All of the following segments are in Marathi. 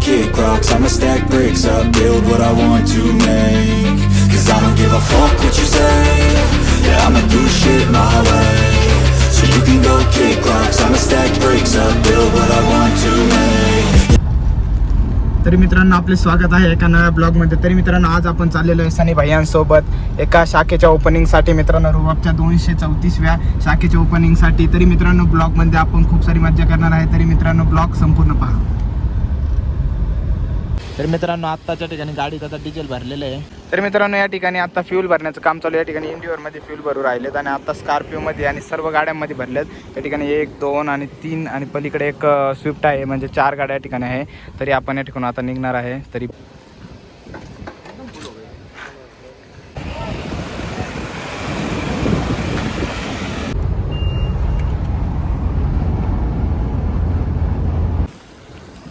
kick rocks I'ma stack bricks up, build what I want to make Cause I don't give a fuck what you say Yeah, I'ma do shit my way So you can go kick rocks I'ma stack bricks up, build what I want to make तरी मित्रांनो आपले स्वागत आहे एका नव्या ब्लॉगमध्ये तरी मित्रांनो आज आपण चाललेलो आहे सनी भैयांसोबत एका शाखेच्या ओपनिंगसाठी मित्रांनो रुबाबच्या दोनशे चौतीसव्या शाखेच्या ओपनिंगसाठी तरी मित्रांनो ब्लॉगमध्ये आपण खूप सारी मज्जा करणार आहे तरी मित्रांनो ब्लॉग संपूर्ण पहा तर मित्रांनो आत्ताच्या ठिकाणी गाडीत आता डिझेल भरलेलं आहे. तर मित्रांनो या ठिकाणी आता फ्यूल भरण्याचं काम चालू या ठिकाणी इंडिओरमध्ये फ्यूल भरू राहिलेत आणि आता स्कॉर्पिओमध्ये आणि सर्व गाड्यांमध्ये भरलेत. या ठिकाणी एक दोन आणि तीन आणि पलीकडे एक स्विफ्ट आहे. म्हणजे चार गाड्या या ठिकाणी आहे. तरी आपण या ठिकाणी आता निघणार आहे. तरी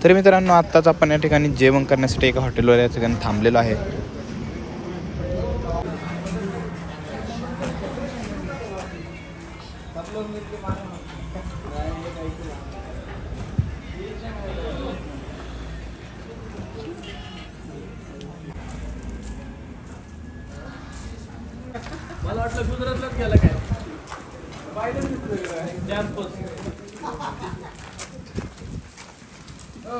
तर मित्रांनो आत्ताच आपण या ठिकाणी जेवण करण्यासाठी एका हॉटेलवर या ठिकाणी थांबलेलो आहे. तर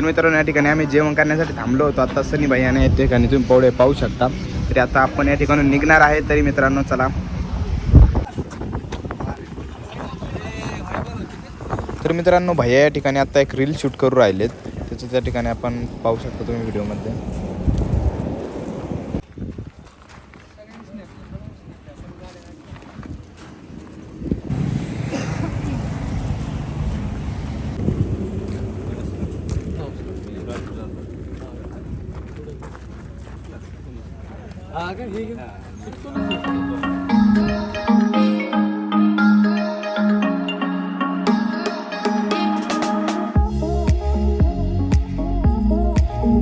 मित्रांनो या ठिकाणी आम्ही जेवण करण्यासाठी थांबलो होतो. आता सनी भैयाने या ठिकाणी तुम्ही पोळे पाहू शकता. तरी आता आपण या ठिकाणी निघणार आहे. तरी मित्रांनो चला तर मित्रांनो भैया या ठिकाणी आता एक रील शूट करू राहिलेत. त्याचं त्या ठिकाणी आपण पाहू शकता तुम्ही व्हिडिओमध्ये.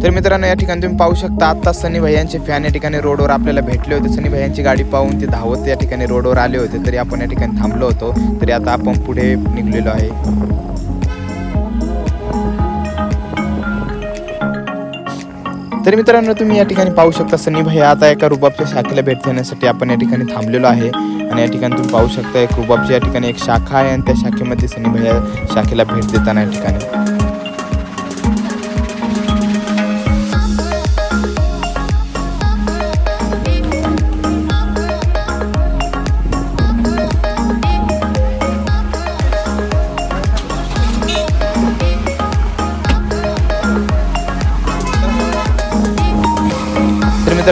तर मित्रांनो या ठिकाणी तुम्ही पाहू शकता आता सनी भैयांचे फॅन या ठिकाणी रोडवर आपल्याला भेटले होते. सनी भैयांची गाडी पाहून ते धावत या ठिकाणी रोडवर आले होते. तरी आपण या ठिकाणी थांबलो होतो. तरी आता आपण पुढे निघलेलो आहे. तरी मित्रांनो तुम्ही या ठिकाणी पाहू शकता सनी भैया आता एका रुबाबच्या शाखेला भेट देण्यासाठी आपण या ठिकाणी थांबलेलो आहे. आणि या ठिकाणी तुम्ही पाहू शकता एक रुबाबची या ठिकाणी एक शाखा आहे आणि त्या शाखेमध्ये सनी भैया शाखेला भेट देताना या ठिकाणी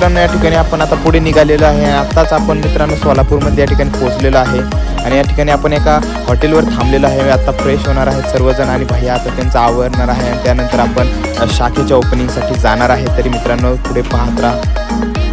मित्रांनो या ठिकाणी आपण आता पुढे निघालेलो आहे. आत्ताच आपण मित्रांनो सोलापूरमध्ये या ठिकाणी पोहोचलेलो आहे. आणि या ठिकाणी आपण एका हॉटेलवर थांबलेलो आहे. आता फ्रेश होणार आहे सर्वजण आणि भैया आता त्यांचं आवरणार आहे. आणि त्यानंतर आपण शाखेच्या ओपनिंगसाठी जाणार आहे. तरी मित्रांनो पुढे पाहत राहा.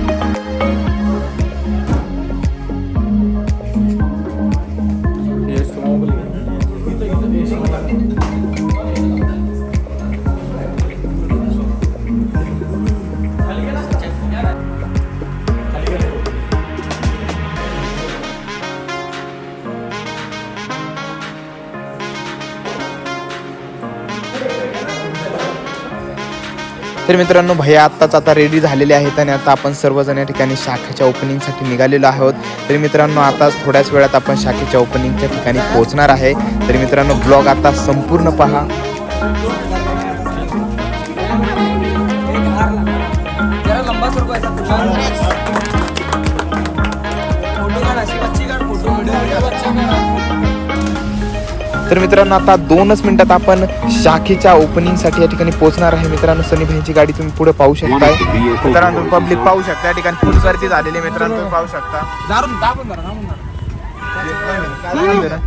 तर मित्रांनो भैया आत्ताच आता रेडी झालेले आहेत आणि आता आपण सर्वजण या ठिकाणी शाखेच्या ओपनिंगसाठी निघालेलो आहोत. तर मित्रांनो आता थोड्याच वेळात आपण शाखेच्या ओपनिंगच्या ठिकाणी पोहोचणार आहे. तर मित्रांनो ब्लॉग आता संपूर्ण पहा. लंबा तर मित्रांनो आता दोनच मिनिटात आपण शाखेच्या ओपनिंगसाठी या ठिकाणी पोहोचणार आहे. मित्रांनो सनी भाईची गाडी तुम्ही पुढे पाहू शकताय. मित्रांनो पब्लिक पाहू शकता. या ठिकाणी फुल गर्दी झालेली मित्रांनो तुम्ही पाहू शकता.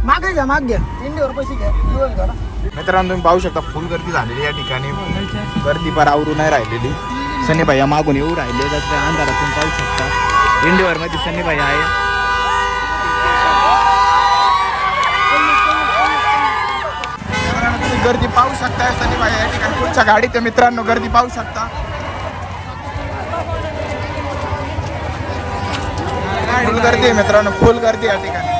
मागे घ्या माग घ्या. इंडियावर पैसे घ्या. मित्रांनो तुम्ही पाहू शकता फुल गर्दी झालेली या ठिकाणी. गर्दी फार आवरून नाही राहिलेली. सनी भाई मागून येऊ राहिले. त्याच्या अंधारात तुम्ही पाहू शकता. इंडिवर मध्ये सनी भाई आहे मित्रांनो, तुम्ही गर्दी पाहू शकता सनी भाई या ठिकाणी. पुढच्या गाडीत मित्रांनो गर्दी पाहू शकता. फुल गर्दी आहे मित्रांनो फुल गर्दी या ठिकाणी.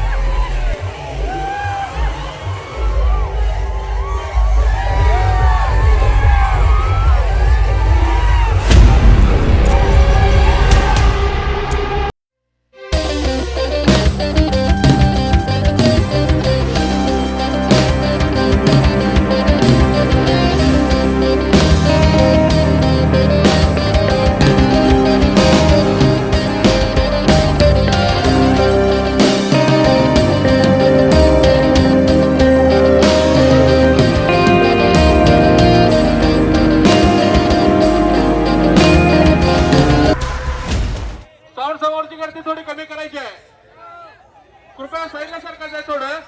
गर्दी थोडी कमी करायची आहे. कृपया साईडला सरकायचं आहे थोडं.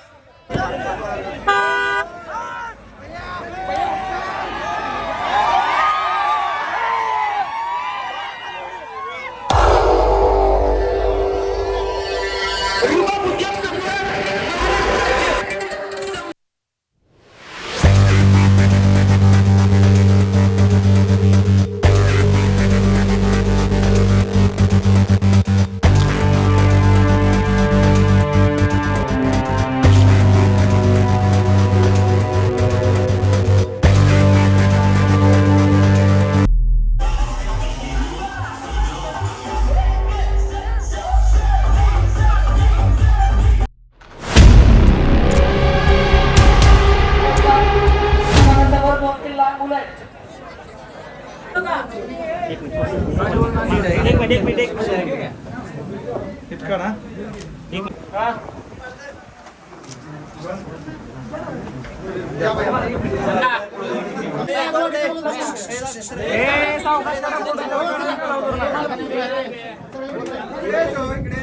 गुन्ह्याच्या जगात जगणे कधी जमत नाही आणि